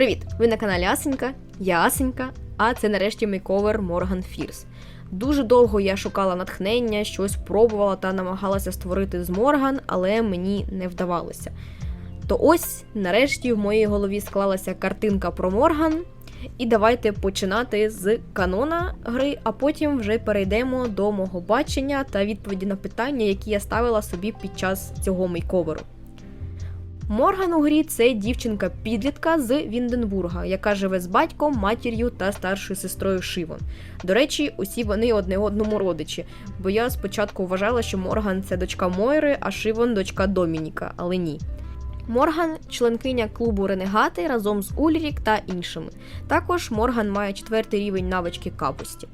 Привіт! Ви на каналі Асенька, я Асенька, а це нарешті мейковер Морган Фірс. Дуже довго я шукала натхнення, щось пробувала та намагалася створити з Морган, але мені не вдавалося. То ось, нарешті, в моїй голові склалася картинка про Морган. І давайте починати з канона гри, а потім вже перейдемо до мого бачення та відповіді на питання, які я ставила собі під час цього мейковеру. Морган у грі це дівчинка-підлітка з Вінденбурга, яка живе з батьком, матір'ю та старшою сестрою Шивон. До речі, усі вони одне одному родичі, бо я спочатку вважала, що Морган це дочка Мойри, а Шивон дочка Домініка, але ні. Морган членкиня клубу Ренегати разом з Ульрік та іншими. Також Морган має четвертий рівень навички капості.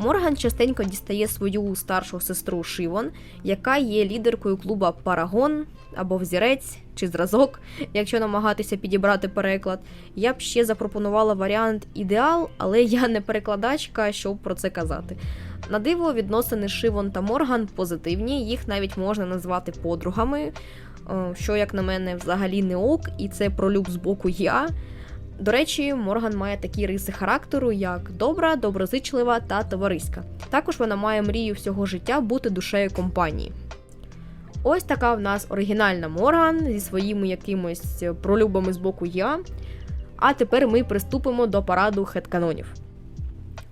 Морган частенько дістає свою старшу сестру Шивон, яка є лідеркою клуба Парагон або Взірець чи зразок, якщо намагатися підібрати переклад. Я б ще запропонувала варіант ідеал, але я не перекладачка, щоб про це казати. На диво, відносини Шивон та Морган позитивні, їх навіть можна назвати подругами, е, що, як на мене, взагалі не ок, і це пролюб з боку я. До речі, Морган має такі риси характеру, як добра, доброзичлива та товариська. Також вона має мрію всього життя бути душею компанії. Ось така в нас оригінальна Морган зі своїми якимось пролюбами з боку я. А тепер ми приступимо до параду хетканонів.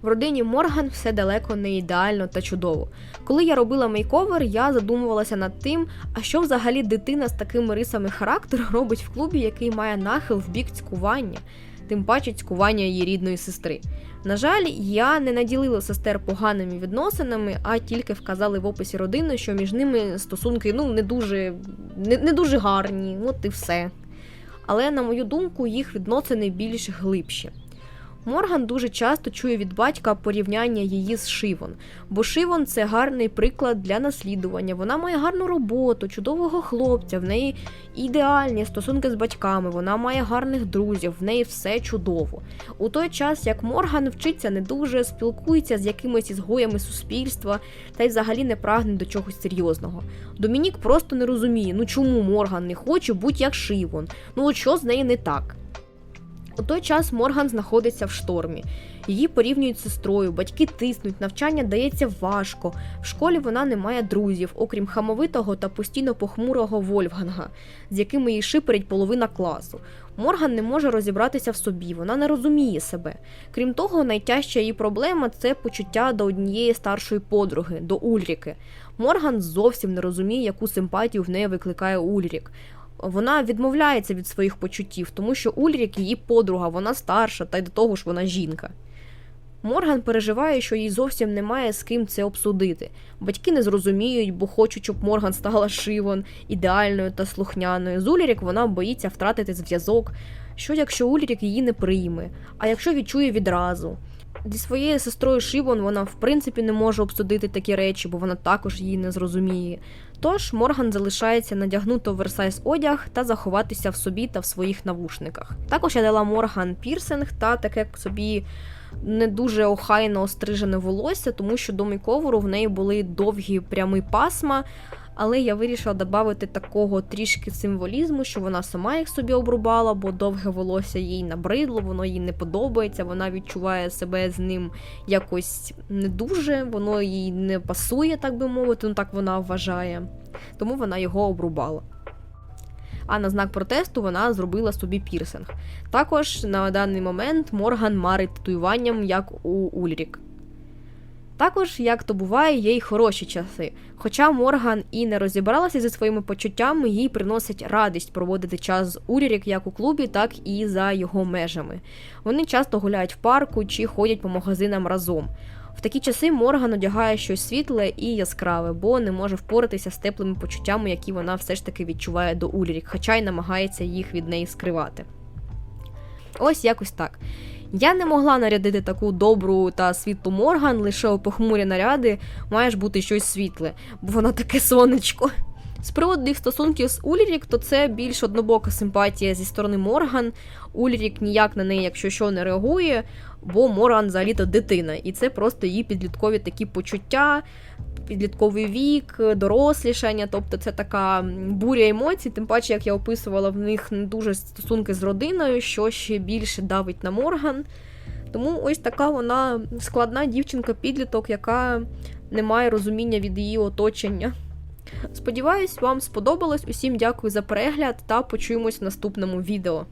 В родині Морган все далеко не ідеально та чудово. Коли я робила мейковер, я задумувалася над тим, а що взагалі дитина з такими рисами характеру робить в клубі, який має нахил в бік цькування, тим паче цькування її рідної сестри. На жаль, я не наділила сестер поганими відносинами, а тільки вказали в описі родини, що між ними стосунки ну не дуже, не, не дуже гарні, от і все. Але на мою думку, їх відносини більш глибші. Морган дуже часто чує від батька порівняння її з Шивон, бо Шивон це гарний приклад для наслідування. Вона має гарну роботу, чудового хлопця, в неї ідеальні стосунки з батьками, вона має гарних друзів, в неї все чудово. У той час як Морган вчиться не дуже, спілкується з якимись ізгоями суспільства та й взагалі не прагне до чогось серйозного. Домінік просто не розуміє, ну чому Морган не хоче будь як Шивон, ну от що з нею не так. У той час Морган знаходиться в штормі. Її порівнюють з сестрою, батьки тиснуть, навчання дається важко. В школі вона не має друзів, окрім хамовитого та постійно похмурого Вольфганга, з якими їй шиперить половина класу. Морган не може розібратися в собі, вона не розуміє себе. Крім того, найтяжча її проблема це почуття до однієї старшої подруги, до Ульріки. Морган зовсім не розуміє, яку симпатію в неї викликає Ульрік вона відмовляється від своїх почуттів, тому що Ульрік її подруга, вона старша, та й до того ж вона жінка. Морган переживає, що їй зовсім немає з ким це обсудити. Батьки не зрозуміють, бо хочуть, щоб Морган стала шивон, ідеальною та слухняною. З Ульрік вона боїться втратити зв'язок. Що якщо Ульрік її не прийме, а якщо відчує відразу? Зі своєю сестрою Шивон вона в принципі не може обсудити такі речі, бо вона також її не зрозуміє. Тож Морган залишається надягнути оверсайз одяг та заховатися в собі та в своїх навушниках. Також я дала Морган пірсинг та таке собі не дуже охайно острижене волосся, тому що до мейковеру в неї були довгі прямі пасма. Але я вирішила додати такого трішки символізму, що вона сама їх собі обрубала, бо довге волосся їй набридло, воно їй не подобається, вона відчуває себе з ним якось не дуже, воно їй не пасує, так би мовити, ну так вона вважає. Тому вона його обрубала. А на знак протесту вона зробила собі пірсинг. Також на даний момент Морган марить татуюванням, як у Ульрік. Також, як то буває, є й хороші часи. Хоча Морган і не розібралася зі своїми почуттями, їй приносить радість проводити час з Урірік як у клубі, так і за його межами. Вони часто гуляють в парку чи ходять по магазинам разом. В такі часи Морган одягає щось світле і яскраве, бо не може впоратися з теплими почуттями, які вона все ж таки відчуває до Ульрік, хоча й намагається їх від неї скривати. Ось якось так. Я не могла нарядити таку добру та світлу Морган, лише у похмурі наряди має бути щось світле, бо воно таке сонечко. З приводу їх стосунків з Ульрік, то це більш однобока симпатія зі сторони Морган. Ульрік ніяк на неї, якщо що, не реагує, бо Морган взагалі-то дитина. І це просто її підліткові такі почуття, підлітковий вік, дорослішання. Тобто це така буря емоцій, тим паче, як я описувала, в них не дуже стосунки з родиною, що ще більше давить на Морган. Тому ось така вона складна дівчинка-підліток, яка не має розуміння від її оточення. Сподіваюсь, вам сподобалось. Усім дякую за перегляд та почуємось в наступному відео.